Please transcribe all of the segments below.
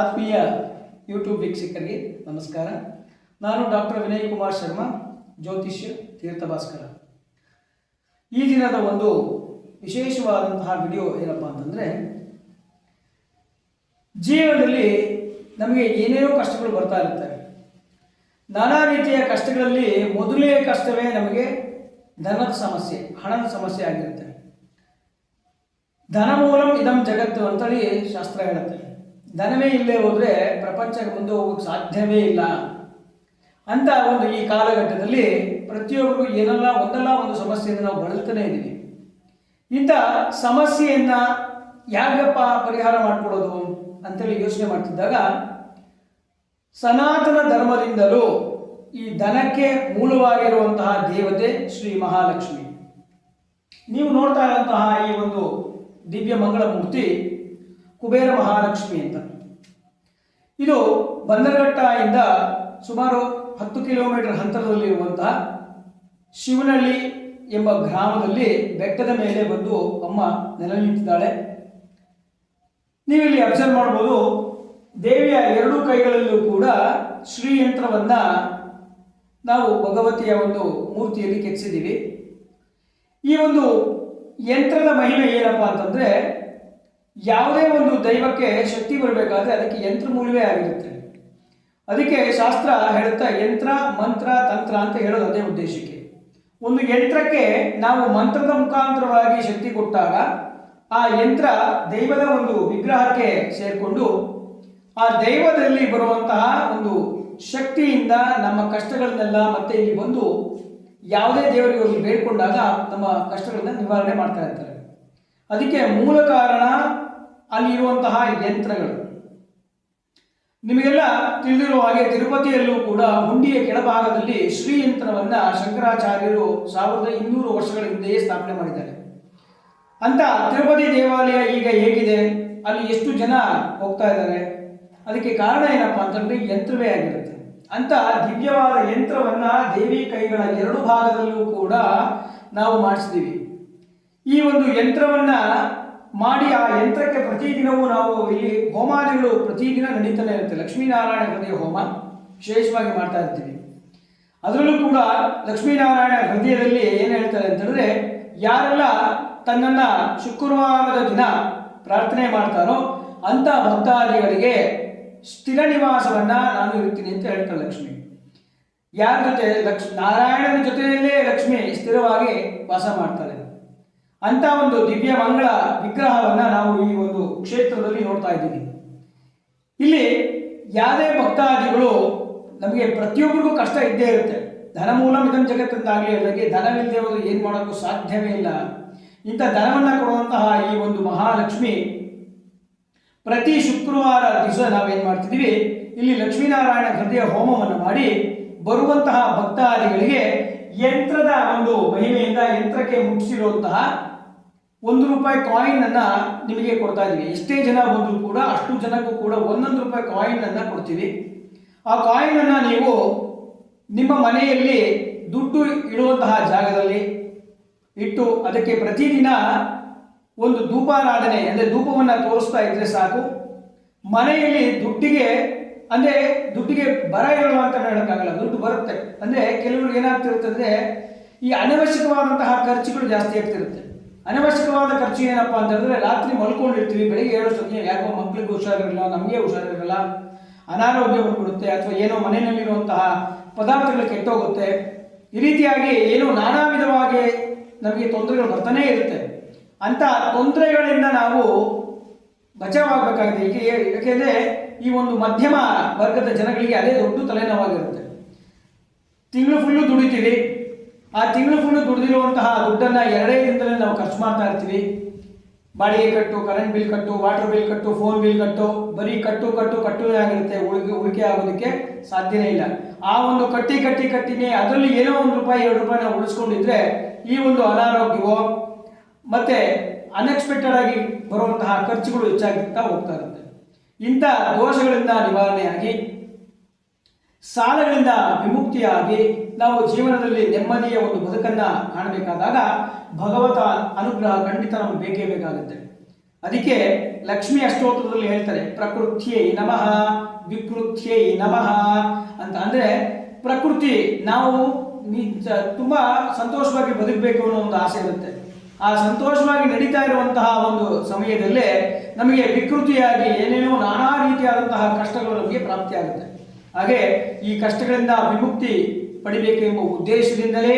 ಆತ್ಮೀಯ ಯೂಟ್ಯೂಬ್ ವೀಕ್ಷಕರಿಗೆ ನಮಸ್ಕಾರ. ನಾನು ಡಾಕ್ಟರ್ ವಿನಯ್ ಕುಮಾರ್ ಶರ್ಮಾ, ಜ್ಯೋತಿಷ್ಯ ತೀರ್ಥಭಾಸ್ಕರ. ಈ ದಿನದ ಒಂದು ವಿಶೇಷವಾದಂತಹ ವಿಡಿಯೋ ಏನಪ್ಪ ಅಂತಂದರೆ, ಜೀವನದಲ್ಲಿ ನಮಗೆ ಏನೇನೋ ಕಷ್ಟಗಳು ಬರ್ತಾ ಇರ್ತವೆ ನಾನಾ ರೀತಿಯ ಕಷ್ಟಗಳಲ್ಲಿ ಮೊದಲೇ ಕಷ್ಟವೇ ನಮಗೆ ಧನದ ಸಮಸ್ಯೆ, ಹಣದ ಸಮಸ್ಯೆ ಆಗಿರುತ್ತೆ. ಧನ ಮೂಲಂ ಇದಂ ಜಗತ್ತು ಅಂತೇಳಿ ಶಾಸ್ತ್ರ ಹೇಳುತ್ತೆ. ಧನವೇ ಇಲ್ಲೇ ಹೋದರೆ ಪ್ರಪಂಚಕ್ಕೆ ಮುಂದೆ ಹೋಗೋಕ್ಕೆ ಸಾಧ್ಯವೇ ಇಲ್ಲ ಅಂತ ಒಂದು ಈ ಕಾಲಘಟ್ಟದಲ್ಲಿ ಪ್ರತಿಯೊಬ್ಬರಿಗೂ ಏನಲ್ಲ ಒಂದಲ್ಲ ಒಂದು ಸಮಸ್ಯೆಯಿಂದ ನಾವು ಬಳಲ್ತಾನೆ ಇದ್ದೀವಿ. ಇಂಥ ಸಮಸ್ಯೆಯನ್ನು ಯಾಕಪ್ಪ ಪರಿಹಾರ ಮಾಡಿಕೊಡೋದು ಅಂತೇಳಿ ಯೋಚನೆ ಮಾಡ್ತಿದ್ದಾಗ ಸನಾತನ ಧರ್ಮದಿಂದಲೂ ಈ ಧನಕ್ಕೆ ಮೂಲವಾಗಿರುವಂತಹ ದೇವತೆ ಶ್ರೀ ಮಹಾಲಕ್ಷ್ಮಿ. ನೀವು ನೋಡ್ತಾ ಇರುವಂತಹ ಈ ಒಂದು ದಿವ್ಯ ಮಂಗಳ ಮೂರ್ತಿ ಕುಬೇರ ಮಹಾಲಕ್ಷ್ಮಿ ಅಂತ. ಇದು ಬಂದರಘಟ್ಟದಿಂದ ಸುಮಾರು ಹತ್ತು ಕಿಲೋಮೀಟರ್ ಅಂತರದಲ್ಲಿರುವಂತಹ ಶಿವನಹಳ್ಳಿ ಎಂಬ ಗ್ರಾಮದಲ್ಲಿ ಬೆಟ್ಟದ ಮೇಲೆ ಬಂದು ಅಮ್ಮ ನೆಲೆ ನಿಂತಿದ್ದಾಳೆ. ನೀವಿಲ್ಲಿ ಅಬ್ಸರ್ವ್ ಮಾಡಬಹುದು ದೇವಿಯ ಎರಡೂ ಕೈಗಳಲ್ಲೂ ಕೂಡ ಶ್ರೀಯಂತ್ರವನ್ನು ನಾವು ಭಗವತಿಯ ಒಂದು ಮೂರ್ತಿಯಲ್ಲಿ ಕೆತ್ತಿಸಿದ್ದೀವಿ. ಈ ಒಂದು ಯಂತ್ರದ ಮಹಿಮೆ ಏನಪ್ಪಾ ಅಂತಂದ್ರೆ ಯಾವುದೇ ಒಂದು ದೈವಕ್ಕೆ ಶಕ್ತಿ ಬರಬೇಕಾದ್ರೆ ಅದಕ್ಕೆ ಯಂತ್ರ ಮೂಲವೇ ಆಗಿರುತ್ತೆ. ಅದಕ್ಕೆ ಶಾಸ್ತ್ರ ಹೇಳುತ್ತಾ, ಯಂತ್ರ, ಮಂತ್ರ, ತಂತ್ರ ಅಂತ ಹೇಳೋದು ಅದೇ ಉದ್ದೇಶಕ್ಕೆ. ಒಂದು ಯಂತ್ರಕ್ಕೆ ನಾವು ಮಂತ್ರದ ಮುಖಾಂತರವಾಗಿ ಶಕ್ತಿ ಕೊಟ್ಟಾಗ ಆ ಯಂತ್ರ ದೈವದ ಒಂದು ವಿಗ್ರಹಕ್ಕೆ ಸೇರಿಕೊಂಡು ಆ ದೈವದಲ್ಲಿ ಬರುವಂತಹ ಒಂದು ಶಕ್ತಿಯಿಂದ ನಮ್ಮ ಕಷ್ಟಗಳನ್ನೆಲ್ಲ ಮತ್ತೆ ಇಲ್ಲಿ ಬಂದು ಯಾವುದೇ ದೇವರಿಗೆ ಹೋಗಿ ಬೇಡ್ಕೊಂಡಾಗ ನಮ್ಮ ಕಷ್ಟಗಳನ್ನ ನಿವಾರಣೆ ಮಾಡ್ತಾ ಇರ್ತಾರೆ. ಅದಕ್ಕೆ ಮೂಲ ಕಾರಣ ಅಲ್ಲಿರುವಂತಹ ಯಂತ್ರಗಳು. ನಿಮಗೆಲ್ಲ ತಿಳಿದಿರುವ ಹಾಗೆ ತಿರುಪತಿಯಲ್ಲೂ ಕೂಡ ಹುಂಡಿಯ ಕೆಳಭಾಗದಲ್ಲಿ ಶ್ರೀ ಯಂತ್ರವನ್ನ ಶಂಕರಾಚಾರ್ಯರು ಸಾವಿರದ ಇನ್ನೂರು ವರ್ಷಗಳ ಹಿಂದೆಯೇ ಸ್ಥಾಪನೆ ಮಾಡಿದ್ದಾರೆ. ಅಂತ ತಿರುಪತಿ ದೇವಾಲಯ ಈಗ ಹೇಗಿದೆ? ಅಲ್ಲಿ ಎಷ್ಟು ಜನ ಹೋಗ್ತಾ ಇದ್ದಾರೆ? ಅದಕ್ಕೆ ಕಾರಣ ಏನಪ್ಪ ಅಂತಂದ್ರೆ ಯಂತ್ರವೇ ಆಗಿರುತ್ತೆ. ಅಂತ ದಿವ್ಯವಾದ ಯಂತ್ರವನ್ನ ದೇವಿ ಕೈಗಳ ಎರಡು ಭಾಗದಲ್ಲೂ ಕೂಡ ನಾವು ಮಾಡಿಸಿದೀವಿ ಈ ಒಂದು ಯಂತ್ರವನ್ನ ಮಾಡಿ ಆ ಯಂತ್ರಕ್ಕೆ ಪ್ರತಿದಿನವೂ ನಾವು ಇಲ್ಲಿ ಹೋಮಾದಿಗಳು ಪ್ರತಿದಿನ ನಡೀತಾನೆ ಇರುತ್ತೆ. ಲಕ್ಷ್ಮೀನಾರಾಯಣ ಹೃದಯ ಹೋಮ ವಿಶೇಷವಾಗಿ ಮಾಡ್ತಾ ಇರ್ತೀವಿ. ಅದರಲ್ಲೂ ಕೂಡ ಲಕ್ಷ್ಮೀನಾರಾಯಣ ಹೃದಯದಲ್ಲಿ ಏನು ಹೇಳ್ತಾರೆ ಅಂತಂದ್ರೆ, ಯಾರೆಲ್ಲ ತನ್ನನ್ನ ಶುಕ್ರವಾರದ ದಿನ ಪ್ರಾರ್ಥನೆ ಮಾಡ್ತಾರೋ ಅಂತ ಭಕ್ತಾದಿಗಳಿಗೆ ಸ್ಥಿರ ನಿವಾಸವನ್ನ ನಾನು ಇರ್ತೀನಿ ಅಂತ ಹೇಳ್ತಾರೆ ಲಕ್ಷ್ಮಿ. ಯಾರ ಜೊತೆ? ಲಕ್ಷ್ಮಿ ನಾರಾಯಣನ ಜೊತೆಯಲ್ಲೇ ಲಕ್ಷ್ಮಿ ಸ್ಥಿರವಾಗಿ ವಾಸ ಮಾಡ್ತಾಳೆ ಅಂತ ಒಂದು ದಿವ್ಯ ಮಂಗಳ ವಿಗ್ರಹವನ್ನ ನಾವು ಈ ಒಂದು ಕ್ಷೇತ್ರದಲ್ಲಿ ನೋಡ್ತಾ ಇದ್ದೀವಿ. ಇಲ್ಲಿ ಯಾವುದೇ ಭಕ್ತಾದಿಗಳು ನಮಗೆ ಪ್ರತಿಯೊಬ್ಬರಿಗೂ ಕಷ್ಟ ಇದ್ದೇ ಇರುತ್ತೆ. ಧನ ಮೂಲ ಇದನ್ನು ಜಗತ್ತಂತಾಗಲಿ ಅದಕ್ಕೆ ಧನವಿಲ್ಲದೆ ಹೋದ್ರೆ ಏನು ಮಾಡೋಕ್ಕೂ ಸಾಧ್ಯವೇ ಇಲ್ಲ. ಇಂಥ ಧನವನ್ನ ಕೊಡುವಂತಹ ಈ ಒಂದು ಮಹಾಲಕ್ಷ್ಮಿ ಪ್ರತಿ ಶುಕ್ರವಾರ ದಿವಸ ನಾವೇನು ಮಾಡ್ತಿದ್ದೀವಿ? ಇಲ್ಲಿ ಲಕ್ಷ್ಮೀನಾರಾಯಣ ಹೃದಯ ಹೋಮವನ್ನು ಮಾಡಿ ಬರುವಂತಹ ಭಕ್ತಾದಿಗಳಿಗೆ ಯಂತ್ರದ ಒಂದು ಮಹಿಮೆಯಿಂದ ಯಂತ್ರಕ್ಕೆ ಮುಟ್ಟಿಸಿರುವಂತಹ ಒಂದು ರೂಪಾಯಿ ಕಾಯಿನ್ ಅನ್ನ ನಿಮಗೆ ಕೊಡ್ತಾ ಇದ್ದೀವಿ. ಎಷ್ಟೇ ಜನ ಬಂದರೂ ಕೂಡ ಅಷ್ಟು ಜನಕ್ಕೂ ಕೂಡ ಒಂದೊಂದು ರೂಪಾಯಿ ಕಾಯಿನ್ ಅನ್ನ ಕೊಡ್ತೀವಿ. ಆ ಕಾಯಿನ್ ಅನ್ನ ನೀವು ನಿಮ್ಮ ಮನೆಯಲ್ಲಿ ದುಡ್ಡು ಇಡುವಂತಹ ಜಾಗದಲ್ಲಿ ಇಟ್ಟು ಅದಕ್ಕೆ ಪ್ರತಿದಿನ ಒಂದು ಧೂಪಾರಾಧನೆ, ಅಂದರೆ ಧೂಪವನ್ನು ತೋರಿಸ್ತಾ ಇದ್ರೆ ಸಾಕು. ಮನೆಯಲ್ಲಿ ದುಡ್ಡಿಗೆ, ಅಂದರೆ ದುಡ್ಡಿಗೆ ಬರ ಇರಲ್ಲ ಅಂತ ಹೇಳೋಕ್ಕಾಗಲ್ಲ. ದುಡ್ಡು ಬರುತ್ತೆ. ಅಂದರೆ ಕೆಲವ್ರಿಗೆ ಏನಾಗ್ತಿರುತ್ತೆ ಅಂದರೆ ಈ ಅನವಶ್ಯಕವಾದಂತಹ ಖರ್ಚುಗಳು ಜಾಸ್ತಿ ಆಗ್ತಿರುತ್ತೆ. ಅನವಶ್ಯಕವಾದ ಖರ್ಚು ಏನಪ್ಪಾ ಅಂತಂದ್ರೆ ರಾತ್ರಿ ಮಲ್ಕೊಂಡಿರ್ತೀವಿ, ಬೆಳಿಗ್ಗೆ ಸಮಯ ಯಾಕೋ ಮಕ್ಳಿಗೆ ಹುಷಾರಿರಲ್ಲ, ನಮಗೆ ಹುಷಾರಿರಲ್ಲ ಅನಾರೋಗ್ಯ ಬಂದ್ಬಿಡುತ್ತೆ ಅಥವಾ ಏನೋ ಮನೆಯಲ್ಲಿರುವಂತಹ ಪದಾರ್ಥಗಳು ಕೆಟ್ಟೋಗುತ್ತೆ. ಈ ರೀತಿಯಾಗಿ ಏನೋ ನಾನಾ ವಿಧವಾಗಿ ನಮಗೆ ತೊಂದರೆಗಳು ಬರ್ತಾನೇ ಇರುತ್ತೆ. ಅಂತ ತೊಂದರೆಗಳಿಂದ ನಾವು ಬಚಾವಾಗಬೇಕಾಗಿದೆ. ಈಗ ಯಾಕೆಂದರೆ ಈ ಒಂದು ಮಧ್ಯಮ ವರ್ಗದ ಜನಗಳಿಗೆ ಅದೇ ದೊಡ್ಡ ತಲೆನೋವಾಗಿರುತ್ತೆ. ತಿಂಗಳು ಫುಲ್ಲು ದುಡಿತೀವಿ. ಆ ತಿಂಗಳ ಫುಲ್ ದುಡಿದಿರುವಂತಹ ದುಡ್ಡನ್ನ ಎರಡೇ ದಿನದಲ್ಲಿ ನಾವು ಖರ್ಚು ಮಾಡ್ತಾ ಇರ್ತೀವಿ. ಬಾಡಿಗೆ ಕಟ್ಟು ಕರೆಂಟ್ ಬಿಲ್ ಕಟ್ಟು ವಾಟರ್ ಬಿಲ್ ಕಟ್ಟು ಫೋನ್ ಬಿಲ್ ಕಟ್ಟು, ಬರೀ ಕಟ್ಟು ಕಟ್ಟು ಕಟ್ಟುನೇ ಆಗಿರುತ್ತೆ. ಉಳಿಕೆ ಉಳಿಕೆ ಆಗೋದಕ್ಕೆ ಸಾಧ್ಯನೇ ಇಲ್ಲ. ಆ ಒಂದು ಕಟ್ಟಿ ಕಟ್ಟಿ, ಕಟ್ಟಿನೇ ಅದರಲ್ಲಿ ಏನೋ ಒಂದು ರೂಪಾಯಿ, ಎರಡು ರೂಪಾಯಿ ನಾವು ಉಳಿಸ್ಕೊಂಡಿದ್ರೆ ಈ ಒಂದು ಅನಾರೋಗ್ಯವೋ, ಮತ್ತೆ ಅನ್ಎಕ್ಸ್ಪೆಕ್ಟೆಡ್ ಆಗಿ ಬರುವಂತಹ ಖರ್ಚುಗಳು ಹೆಚ್ಚಾಗುತ್ತಾ ಹೋಗ್ತಾ ಇರುತ್ತೆ. ಇಂಥ ದೋಷಗಳಿಂದ ನಿವಾರಣೆಯಾಗಿ ಸಾಲಗಳಿಂದ ವಿಮುಕ್ತಿಯಾಗಿ ನಾವು ಜೀವನದಲ್ಲಿ ನೆಮ್ಮದಿಯ ಒಂದು ಬದುಕನ್ನು ಕಾಣಬೇಕಾದಾಗ ಭಗವತ ಅನುಗ್ರಹ ಖಂಡಿತ ನಮಗೆ ಬೇಕೇ ಬೇಕಾಗುತ್ತೆ. ಅದಕ್ಕೆ ಲಕ್ಷ್ಮಿ ಅಷ್ಟೋತ್ತರದಲ್ಲಿ ಹೇಳ್ತಾರೆ, ಪ್ರಕೃತಿಯೇ ನಮಃ, ವಿಕೃತ್ಯೈ ನಮಃ ಅಂತ ಅಂದ್ರೆ ಪ್ರಕೃತಿ, ನಾವು ತುಂಬಾ ಸಂತೋಷವಾಗಿ ಬದುಕಬೇಕು ಅನ್ನೋ ಒಂದು ಆಸೆ ಇರುತ್ತೆ. ಆ ಸಂತೋಷವಾಗಿ ನಡೀತಾ ಇರುವಂತಹ ಒಂದು ಸಮಯದಲ್ಲೇ ನಮಗೆ ವಿಕೃತಿಯಾಗಿ ಏನೇನೋ ನಾನಾ ರೀತಿಯಾದಂತಹ ಕಷ್ಟಗಳು ನಮಗೆ ಪ್ರಾಪ್ತಿಯಾಗುತ್ತೆ. ಹಾಗೆ ಈ ಕಷ್ಟಗಳಿಂದ ವಿಮುಕ್ತಿ ಪಡಿಬೇಕೆಂಬ ಉದ್ದೇಶದಿಂದಲೇ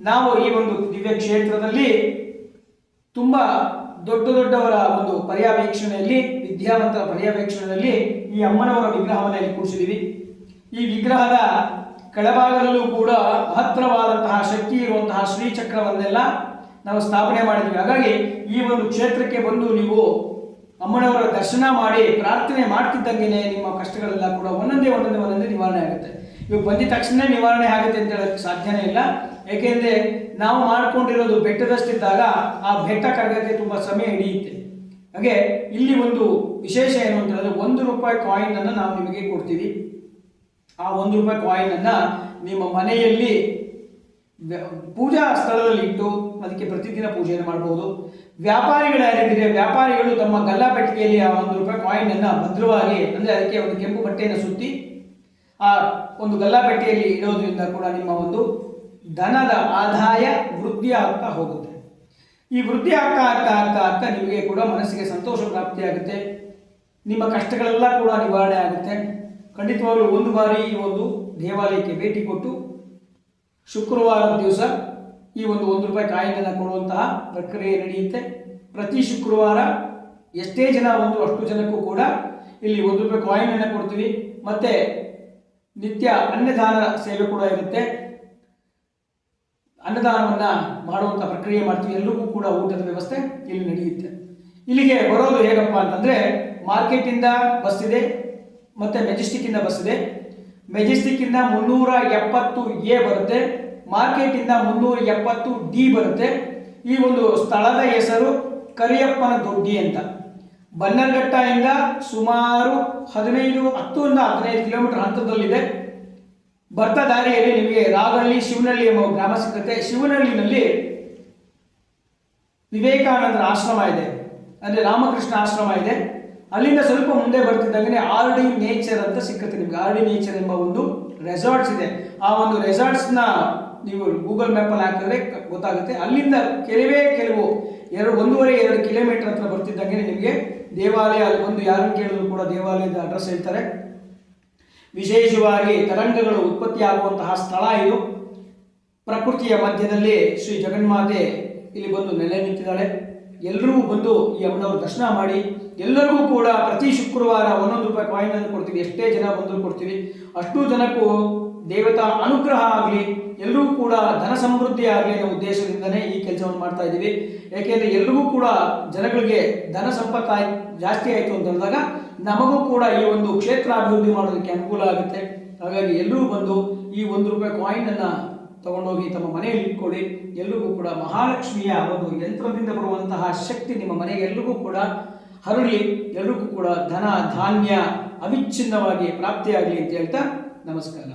ನಾವು ಈ ಒಂದು ದಿವ್ಯ ಕ್ಷೇತ್ರದಲ್ಲಿ ತುಂಬ ದೊಡ್ಡ ದೊಡ್ಡವರ ಒಂದು ಪರ್ಯವೇಕ್ಷಣೆಯಲ್ಲಿ, ವಿದ್ಯಾವಂತರ ಪರ್ಯವೇಕ್ಷಣೆಯಲ್ಲಿ ಈ ಅಮ್ಮನವರ ವಿಗ್ರಹವನ್ನು ಇಲ್ಲಿ ಈ ವಿಗ್ರಹದ ಕೆಳಭಾಗದಲ್ಲೂ ಕೂಡ ಮಹತ್ತರವಾದಂತಹ ಶಕ್ತಿ ಇರುವಂತಹ ಶ್ರೀಚಕ್ರವನ್ನೆಲ್ಲ ನಾವು ಸ್ಥಾಪನೆ ಮಾಡಿದ್ವಿ. ಹಾಗಾಗಿ ಈ ಒಂದು ಕ್ಷೇತ್ರಕ್ಕೆ ಬಂದು ನೀವು ಅಮ್ಮನವರ ದರ್ಶನ ಮಾಡಿ ಪ್ರಾರ್ಥನೆ ಮಾಡ್ತಿದ್ದಂಗೆ ನಿಮ್ಮ ಕಷ್ಟಗಳೆಲ್ಲ ಕೂಡ ಒಂದೊಂದೇ ಒಂದೊಂದೇ ಒಂದೊಂದೇ ನಿವಾರಣೆ ಆಗುತ್ತೆ. ಇವಾಗ ಬಂದಿದ ತಕ್ಷಣ ನಿವಾರಣೆ ಆಗುತ್ತೆ ಅಂತ ಹೇಳೋಕ್ಕೆ ಸಾಧ್ಯನೇ ಇಲ್ಲ. ಏಕೆಂದ್ರೆ ನಾವು ಮಾಡ್ಕೊಂಡಿರೋದು ಬೆಟ್ಟದಷ್ಟಿದ್ದಾಗ ಆ ಬೆಟ್ಟ ಕರಗಕ್ಕೆ ತುಂಬ ಸಮಯ ಹಿಡಿಯುತ್ತೆ. ಹಾಗೆ ಇಲ್ಲಿ ಒಂದು ವಿಶೇಷ ಏನು ಅಂತ ಹೇಳಿದ್ರೆ ಒಂದು ರೂಪಾಯಿ ಕಾಯಿನ್ ಅನ್ನು ನಾವು ನಿಮಗೆ ಕೊಡ್ತೀವಿ. ಆ ಒಂದು ರೂಪಾಯಿ ಕಾಯಿನ್ ಅನ್ನ ನಿಮ್ಮ ಮನೆಯಲ್ಲಿ ಪೂಜಾ ಸ್ಥಳದಲ್ಲಿ ಇಟ್ಟು ಅದಕ್ಕೆ ಪ್ರತಿದಿನ ಪೂಜೆಯನ್ನು ಮಾಡಬಹುದು ವ್ಯಾಪಾರಿಗಳು ಯಾರಿದ್ರೆ ವ್ಯಾಪಾರಿಗಳು ತಮ್ಮ ಗಲ್ಲಾಪೆಟ್ಟಿಗೆಯಲ್ಲಿ ಆ ಒಂದು ರೂಪಾಯಿ ಕಾಯಿನ್ ಅನ್ನ ಭದ್ರವಾಗಿ, ಅಂದ್ರೆ ಅದಕ್ಕೆ ಒಂದು ಕೆಂಪು ಬಟ್ಟೆಯನ್ನು ಸುತ್ತಿ ಆ ಒಂದು ಗಲ್ಲಾಪೆಟ್ಟಿಗೆಯಲ್ಲಿ ಇಡೋದ್ರಿಂದ ಕೂಡ ನಿಮ್ಮ ಒಂದು ಧನದ ಆದಾಯ ವೃದ್ಧಿ ಆಗ್ತಾ ಹೋಗುತ್ತೆ. ಈ ವೃದ್ಧಿ ಆಗ್ತಾ ಆಗ್ತಾ ಆಗ್ತಾ ಆಗ್ತಾ ನಿಮಗೆ ಕೂಡ ಮನಸ್ಸಿಗೆ ಸಂತೋಷ ಪ್ರಾಪ್ತಿಯಾಗುತ್ತೆ ನಿಮ್ಮ ಕಷ್ಟಗಳೆಲ್ಲ ಕೂಡ ನಿವಾರಣೆ ಆಗುತ್ತೆ. ಖಂಡಿತವಾಗಲೂ ಒಂದು ಬಾರಿ ಈ ಒಂದು ದೇವಾಲಯಕ್ಕೆ ಭೇಟಿ ಕೊಟ್ಟು ಶುಕ್ರವಾರದ ದಿವಸ ಈ ಒಂದು ಒಂದು ರೂಪಾಯಿ ಕಾಯಿನನ್ನು ಕೊಡುವಂತಹ ಪ್ರಕ್ರಿಯೆ ನಡೆಯುತ್ತೆ. ಪ್ರತಿ ಶುಕ್ರವಾರ ಎಷ್ಟೇ ಜನ ಒಂದು ಅಷ್ಟು ಜನಕ್ಕೂ ಕೂಡ ಇಲ್ಲಿ ಒಂದು ರೂಪಾಯಿ ಕಾಯಿನನ್ನು ಕೊಡ್ತೀವಿ. ಮತ್ತೆ ನಿತ್ಯ ಅನ್ನದಾನ ಸೇವೆ ಕೂಡ ಇರುತ್ತೆ. ಅನ್ನದಾನವನ್ನು ಮಾಡುವಂಥ ಪ್ರಕ್ರಿಯೆ ಮಾಡ್ತೀವಿ. ಎಲ್ಲರಿಗೂ ಕೂಡ ಊಟದ ವ್ಯವಸ್ಥೆ ಇಲ್ಲಿ ನಡೆಯುತ್ತೆ. ಇಲ್ಲಿಗೆ ಬರೋದು ಹೇಗಪ್ಪ ಅಂತಂದರೆ ಮಾರ್ಕೆಟಿಂದ ಬಸ್ ಇದೆ, ಮತ್ತು ಮೆಜೆಸ್ಟಿಕ್ಕಿಂದ ಬಸ್ ಇದೆ. ಮೆಜೆಸ್ಟಿಕ್ ಇಂದ ಮುನ್ನೂರ ಎಪ್ಪತ್ತು ಎ ಬರುತ್ತೆ ಮಾರ್ಕೆಟ್ ಇಂದ ಮುನ್ನೂರ ಎಪ್ಪತ್ತು ಡಿ ಬರುತ್ತೆ. ಈ ಒಂದು ಸ್ಥಳದ ಹೆಸರು ಕರಿಯಪ್ಪನ ದೊಡ್ಡಿ ಅಂತ. ಬನ್ನರ್ಘಟ್ಟ ಇಂದ ಸುಮಾರು ಹದಿನೈದು ಹತ್ತರಿಂದ ಹದಿನೈದು ಕಿಲೋಮೀಟರ್ ಹಂತದಲ್ಲಿದೆ ಬರ್ತಾ ದಾರಿಯಲ್ಲಿ ನಿಮಗೆ ರಾಗಳ್ಳಿ ಶಿವನಹಳ್ಳಿ ಎಂಬ ಗ್ರಾಮ ಸಿಗುತ್ತೆ ಶಿವನಹಳ್ಳಿನಲ್ಲಿ ವಿವೇಕಾನಂದರ ಆಶ್ರಮ ಇದೆ. ಅಂದರೆ ರಾಮಕೃಷ್ಣ ಆಶ್ರಮ ಇದೆ. ಅಲ್ಲಿಂದ ಸ್ವಲ್ಪ ಮುಂದೆ ಬರ್ತಿದ್ದಂಗೆ ಆರ್ ಡಿ ನೇಚರ್ ಅಂತ ಸಿಕ್ಕುತ್ತೆ ನಿಮ್ಗೆ. ಆರ್ ಡಿ ನೇಚರ್ ಎಂಬ ಒಂದು ರೆಸಾರ್ಟ್ಸ್ ಇದೆ. ಆ ಒಂದು ರೆಸಾರ್ಟ್ಸ್ನ ನೀವು ಗೂಗಲ್ ಮ್ಯಾಪ್ ಅಲ್ಲಿ ಹಾಕಿದ್ರೆ ಗೊತ್ತಾಗುತ್ತೆ. ಅಲ್ಲಿಂದ ಕೆಲವೇ ಕೆಲವು ಎರಡು, ಒಂದೂವರೆ, ಎರಡು ಕಿಲೋಮೀಟರ್ ಹತ್ರ ಬರ್ತಿದ್ದಂಗೆ ನಿಮಗೆ ದೇವಾಲಯ ಅಲ್ಲಿ ಬಂದು ಯಾರನ್ನು ಕೇಳಿದ್ರು ಕೂಡ ದೇವಾಲಯದ ಅಡ್ರೆಸ್ ಹೇಳ್ತಾರೆ. ವಿಶೇಷವಾಗಿ ತರಂಗಗಳು ಉತ್ಪತ್ತಿಯಾಗುವಂತಹ ಸ್ಥಳ ಇದು. ಪ್ರಕೃತಿಯ ಮಧ್ಯದಲ್ಲಿ ಶ್ರೀ ಜಗನ್ಮಾತೆ ಇಲ್ಲಿ ಬಂದು ನೆಲೆ ನಿಂತಿದ್ದಾಳೆ. ಎಲ್ಲರೂ ಬಂದು ಈ ಅಮ್ಮನವ್ರ ದರ್ಶನ ಮಾಡಿ. ಎಲ್ಲರಿಗೂ ಕೂಡ ಪ್ರತಿ ಶುಕ್ರವಾರ ಒಂದೊಂದು ರೂಪಾಯಿ ಕಾಯಿನ್ ಅನ್ನು ಕೊಡ್ತೀವಿ. ಎಷ್ಟೇ ಜನ ಬಂದರೂ ಕೊಡ್ತೀವಿ. ಅಷ್ಟು ಜನಕ್ಕೂ ದೇವತಾ ಅನುಗ್ರಹ ಆಗಲಿ ಎಲ್ಲರೂ ಕೂಡ ಧನ ಸಮೃದ್ಧಿ ಆಗಲಿ ಅನ್ನೋ ಉದ್ದೇಶದಿಂದನೇ ಈ ಕೆಲಸವನ್ನು ಮಾಡ್ತಾ ಇದ್ದೀವಿ. ಏಕೆಂದರೆ ಎಲ್ರಿಗೂ ಕೂಡ ಜನಗಳಿಗೆ ಧನ ಸಂಪತ್ತು ಜಾಸ್ತಿ ಆಯಿತು ಅಂತ ಹೇಳಿದಾಗ ನಮಗೂ ಕೂಡ ಈ ಒಂದು ಕ್ಷೇತ್ರ ಅಭಿವೃದ್ಧಿ ಮಾಡೋದಕ್ಕೆ ಅನುಕೂಲ ಆಗುತ್ತೆ. ಹಾಗಾಗಿ ಎಲ್ಲರೂ ಬಂದು ಈ ಒಂದು ರೂಪಾಯಿ ಕಾಯಿನ್ ಅನ್ನು ತಗೊಂಡೋಗಿ ತಮ್ಮ ಮನೆಯಲ್ಲಿ ಇಟ್ಕೊಳ್ಳಿ. ಎಲ್ರಿಗೂ ಕೂಡ ಮಹಾಲಕ್ಷ್ಮಿಯ ಒಂದು ಯಂತ್ರದಿಂದ ಬರುವಂತಹ ಶಕ್ತಿ ನಿಮ್ಮ ಮನೆಗೆ ಎಲ್ರಿಗೂ ಕೂಡ ಹರಳಿ ಎಲ್ಲರಿಗೂ ಕೂಡ ಧನ ಧಾನ್ಯ ಅವಿಚ್ಛಿನ್ನವಾಗಿ ಪ್ರಾಪ್ತಿಯಾಗಲಿ ಅಂತ ಹೇಳ್ತಾ ನಮಸ್ಕಾರ.